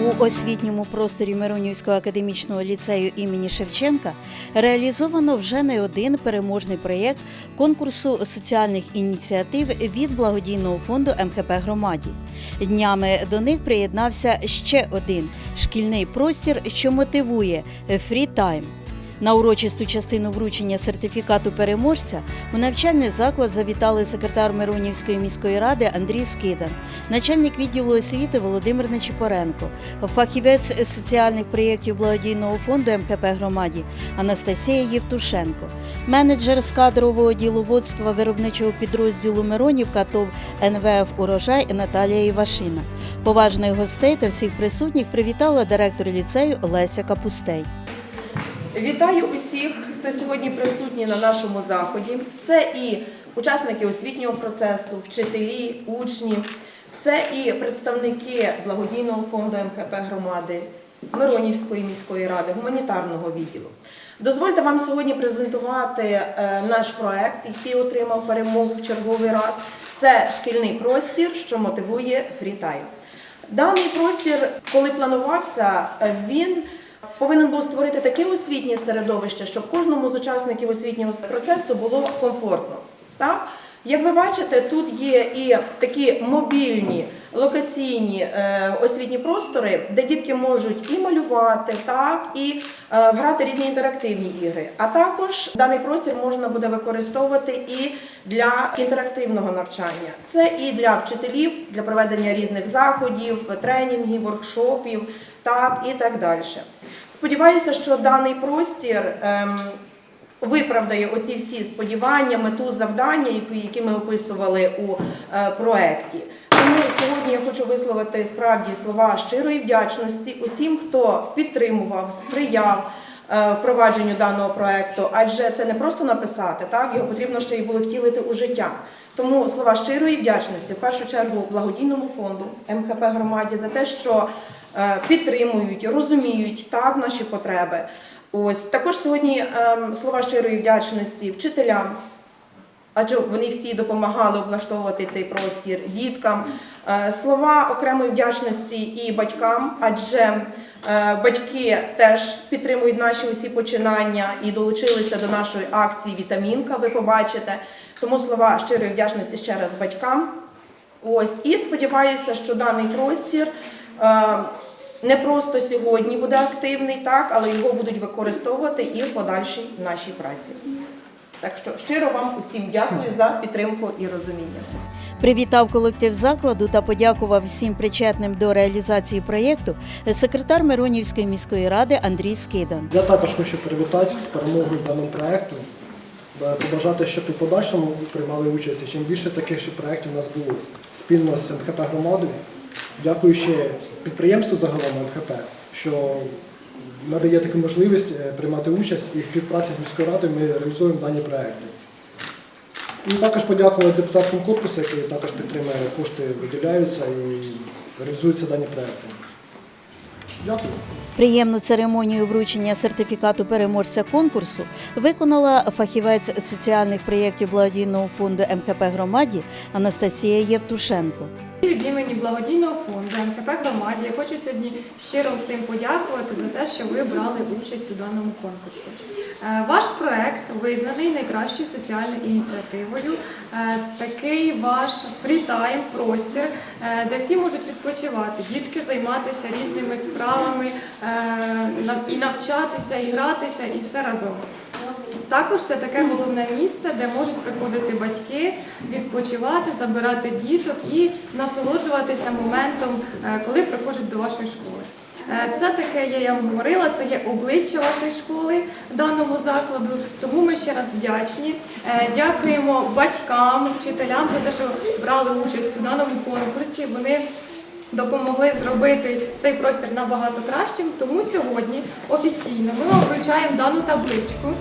У освітньому просторі Миронівського академічного ліцею імені Шевченка реалізовано вже не один переможний проєкт конкурсу соціальних ініціатив від благодійного фонду МХП громаді. Днями до них приєднався ще один шкільний простір, що мотивує фрі-тайм. На урочисту частину вручення сертифікату переможця у навчальний заклад завітали секретар Миронівської міської ради Андрій Скидан, начальник відділу освіти Володимир Нечипоренко, фахівець соціальних проєктів благодійного фонду МХП громаді Анастасія Євтушенко, менеджер з кадрового діловодства виробничого підрозділу Миронівка ТОВ НВФ Урожай Наталія Івашина. Поважних гостей та всіх присутніх привітала директор ліцею Леся Капустей. Вітаю усіх, хто сьогодні присутній на нашому заході. Це і учасники освітнього процесу, вчителі, учні, це і представники благодійного фонду МХП громади, Миронівської міської ради, гуманітарного відділу. Дозвольте вам сьогодні презентувати е, наш проект, який отримав перемогу в черговий раз. Це шкільний простір, що мотивує фрітайм. Даний простір, коли планувався, е, він повинен був створити таке освітнє середовище, щоб кожному з учасників освітнього процесу було комфортно. Так? Як ви бачите, тут є і такі мобільні локаційні е, освітні простори, де дітки можуть і малювати, так, і е, грати різні інтерактивні ігри. А також даний простір можна буде використовувати і для інтерактивного навчання. Це і для вчителів, для проведення різних заходів, тренінгів, воркшопів, так і так далі. Сподіваюся, що даний простір ем, виправдає оці всі сподівання, мету завдання, які, ми описували у е, проєкті. Тому сьогодні я хочу висловити справді слова щирої вдячності усім, хто підтримував, сприяв. е, Впровадженню даного проекту, адже це не просто написати, так його потрібно ще й було втілити у життя. Тому слова щирої вдячності в першу чергу благодійному фонду МХП громаді за те, що підтримують, розуміють так наші потреби. Ось також сьогодні ем, слова щирої вдячності вчителям, адже вони всі допомагали облаштовувати цей простір діткам. Е, Слова окремої вдячності і батькам, адже е, батьки теж підтримують наші усі починання і долучилися до нашої акції Вітамінка. Ви побачите. Тому слова щирої вдячності ще раз батькам. Ось і сподіваюся, що даний простір. Е, не просто сьогодні буде активний, так, але його будуть використовувати і в подальшій нашій праці. Так що щиро вам усім дякую за підтримку і розуміння. Привітав колектив закладу та подякував всім причетним до реалізації проєкту секретар Миронівської міської ради Андрій Скидан. Я також хочу привітати з перемогою даному проєкту. Побажати, щоб і подальшому приймали участь. І чим більше таких проєктів у нас було спільно з МХП громадою. Дякую ще підприємству загалом МХП, що надає таку можливість е, приймати участь і в співпраці з міською радою ми реалізуємо дані проєкти. І також подякувати депутатському корпусу, який також підтримує, кошти виділяються і реалізуються дані проєкти. Дякую. Приємну церемонію вручення сертифікату переможця конкурсу виконала фахівець соціальних проєктів благодійного фонду МХП громаді Анастасія Євтушенко. Від імені благодійного фонду МКП громаді я хочу сьогодні щиро всім подякувати за те, що ви брали участь у даному конкурсі. Е, Ваш проект визнаний найкращою соціальною ініціативою. Е, Такий ваш фрітайм простір, е, де всі можуть відпочивати, дітки займатися різними справами і навчатися, і гратися, і все разом. Також це таке головне місце, де можуть приходити батьки, відпочивати, забирати діток і насолоджуватися моментом, е, коли приходять до вашої школи. Е, Це таке, є, я вам говорила, це є обличчя вашої школи даному закладу. Тому ми ще раз вдячні. Е, Дякуємо батькам, вчителям за те, що брали участь у даному конкурсі. Вони допомогли зробити цей простір набагато кращим. Тому сьогодні офіційно ми вам вручаємо дану табличку.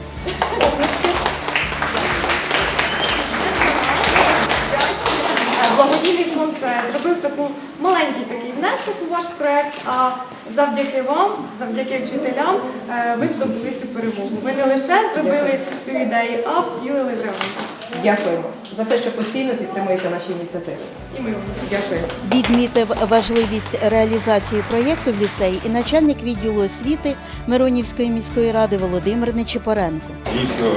Благодійний фонд е, зробив таку маленький такий внесок у ваш проект. А завдяки вам, завдяки вчителям, е, ви здобули цю перемогу. Ви не лише зробили цю ідею, а втілили реальність. дякуємо за те, що постійно підтримуєте наші ініціативи. І ми вам Дякую. Відмітив важливість реалізації проєкту в ліцеї і начальник відділу освіти Миронівської міської ради Володимир Нечипоренко. Дійсно,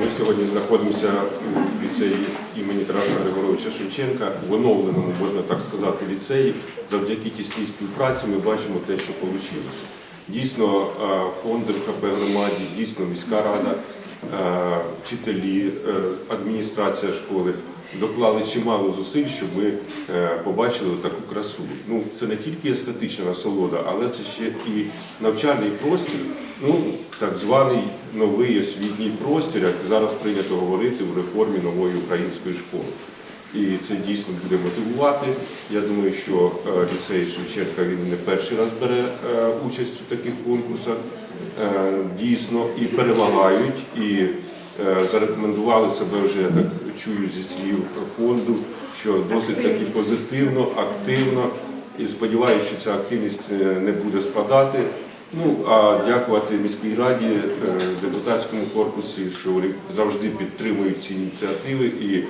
ми сьогодні знаходимося у ліцеї імені Тараса Григоровича Шевченка, в оновленому, можна так сказати, ліцеї. Завдяки тісній співпраці ми бачимо те, що вийшло. Дійсно, е, фонд МКП громаді, дійсно міська рада, вчителі, е, адміністрація школи доклали чимало зусиль, щоб ми е, побачили таку красу. Ну, це не тільки естетична насолода, але це ще і навчальний простір, ну так званий новий освітній простір, як зараз прийнято говорити в реформі нової української школи. І це дійсно буде мотивувати. Я думаю, що е, ліцей Шевченка він не перший раз бере е, участь у таких конкурсах. Е, Дійсно і перемагають, і е, зарекомендували себе вже, я так чую зі слів фонду, що досить таки позитивно, активно. І сподіваюся, що ця активність е, не буде спадати. Ну а дякувати міській раді, депутатському корпусі, що завжди підтримують ці ініціативи і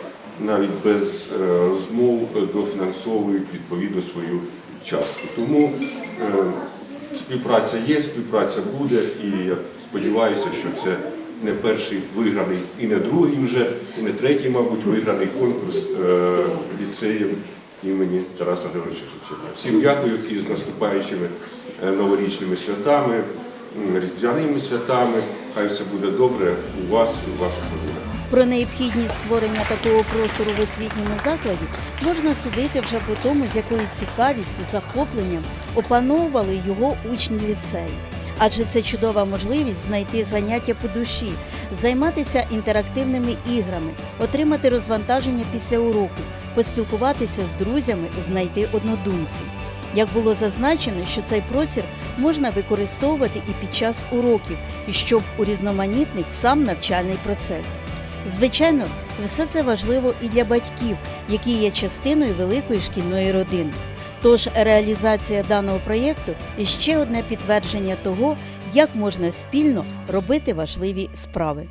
навіть без розмов дофінансовують відповідно свою частку. Тому співпраця є, співпраця буде, і я сподіваюся, що це не перший виграний і не другий вже, і не третій, мабуть, виграний конкурс е, ліцеєм імені Тараса Григоровича Шевченка. Всім дякую і з наступаючими е, новорічними святами, різдвяними святами. Хай все буде добре у вас і у ваших родинах. Про необхідність створення такого простору в освітньому закладі можна судити вже по тому, з якою цікавістю, захопленням опановували його учні ліцею. Адже це чудова можливість знайти заняття по душі, займатися інтерактивними іграми, отримати розвантаження після уроку, поспілкуватися з друзями, знайти однодумців. Як було зазначено, що цей простір можна використовувати і під час уроків, щоб урізноманітнить сам навчальний процес. Звичайно, все це важливо і для батьків, які є частиною великої шкільної родини. Тож реалізація даного проєкту ще одне підтвердження того, як можна спільно робити важливі справи.